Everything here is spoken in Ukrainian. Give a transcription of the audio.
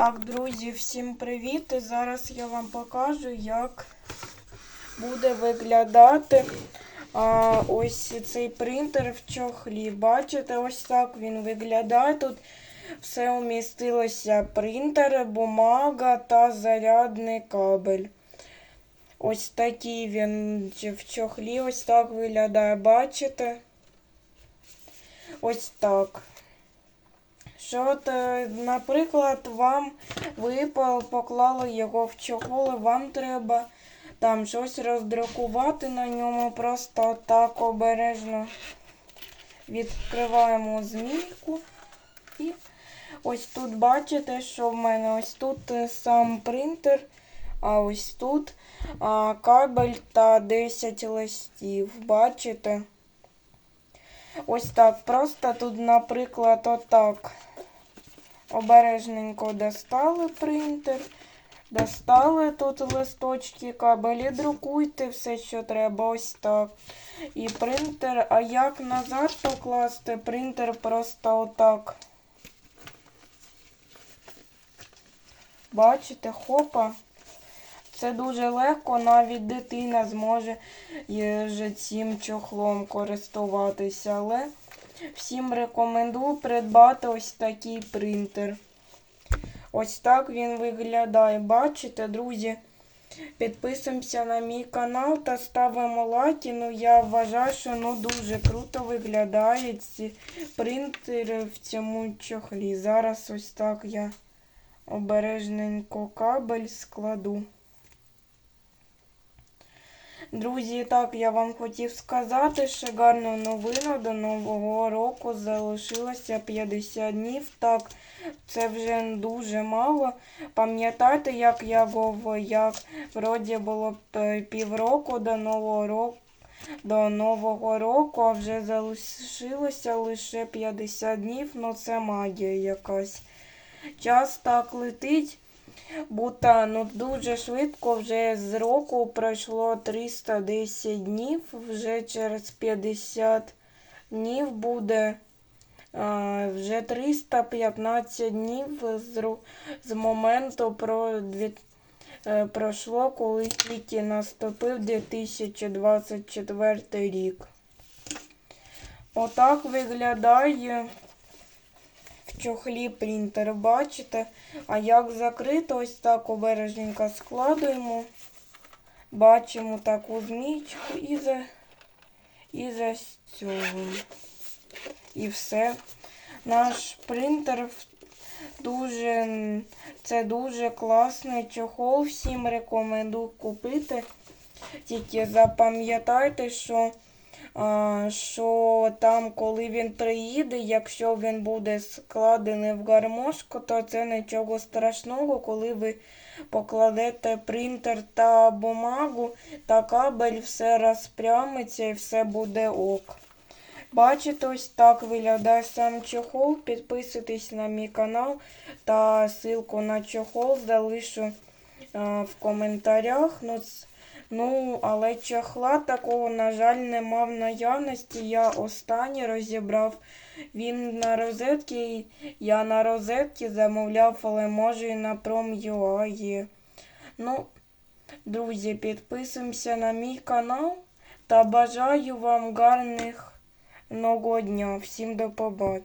Так, друзі, всім привіт! І зараз я вам покажу, як буде виглядати а, ось цей принтер в чохлі. Бачите, ось так він виглядає. Тут все умістилося: принтер, бумага та зарядний кабель. Ось такий він в чохлі, ось так виглядає, бачите? Ось так. Що, от, е, наприклад, вам ви поклали його в чохол, і вам треба там щось роздрукувати на ньому, просто так обережно відкриваємо змійку. І ось тут бачите, що в мене ось тут е, сам принтер, а ось тут а, кабель та 10 листів. Бачите? Ось так. Просто тут, наприклад, отак. Обережненько достали принтер. Достали тут листочки, кабелі, друкуйте все, що треба, ось так. І принтер, а як назад покласти, принтер просто отак. Бачите, хопа. Це дуже легко, навіть дитина зможе е, цим чохлом користуватися. Але всім рекомендую придбати ось такий принтер. Ось так він виглядає. Бачите, друзі? Підписуємося на мій канал та ставимо лайки. Ну, я вважаю, що ну, дуже круто виглядає ці принтери в цьому чохлі. Зараз ось так я обережненько кабель складу. Друзі, так я вам хотів сказати, що гарну новину до Нового року залишилося 50 днів. Так, це вже дуже мало. Пам'ятаєте, як я говорив, як вроді було п- півроку до Нового року. До Нового року, а вже залишилося лише 50 днів, ну це магія якась. Час так летить. Будто ну, дуже швидко вже з року пройшло 310 днів, вже через 50 днів буде вже 315 днів з, з моменту про е, пройшло, коли тільки наступив 2024 рік. Отак виглядає в чохлі принтер, бачите? А як закрито, ось так обережненько складуємо. Бачимо таку змійку і за і застягуємо. І все. Наш принтер дуже це дуже класний чохол. Всім рекомендую купити. Тільки запам'ятайте, що що там, коли він приїде, якщо він буде складений в гармошку, то це нічого страшного, коли ви покладете принтер та бумагу, та кабель, все розпрямиться і все буде ок. Бачите, ось так виглядає сам чохол. Підписуйтесь на мій канал та ссылку на чохол залишу в коментарях. Ну, Ну, але чохла такого, на жаль, нема в наявності. Я останній розібрав. Він на розетці. Я на розетці замовляв, але може і на Prom.ua. Ну, друзі, підписуємося на мій канал та бажаю вам гарних нового дня. Всім до побачення.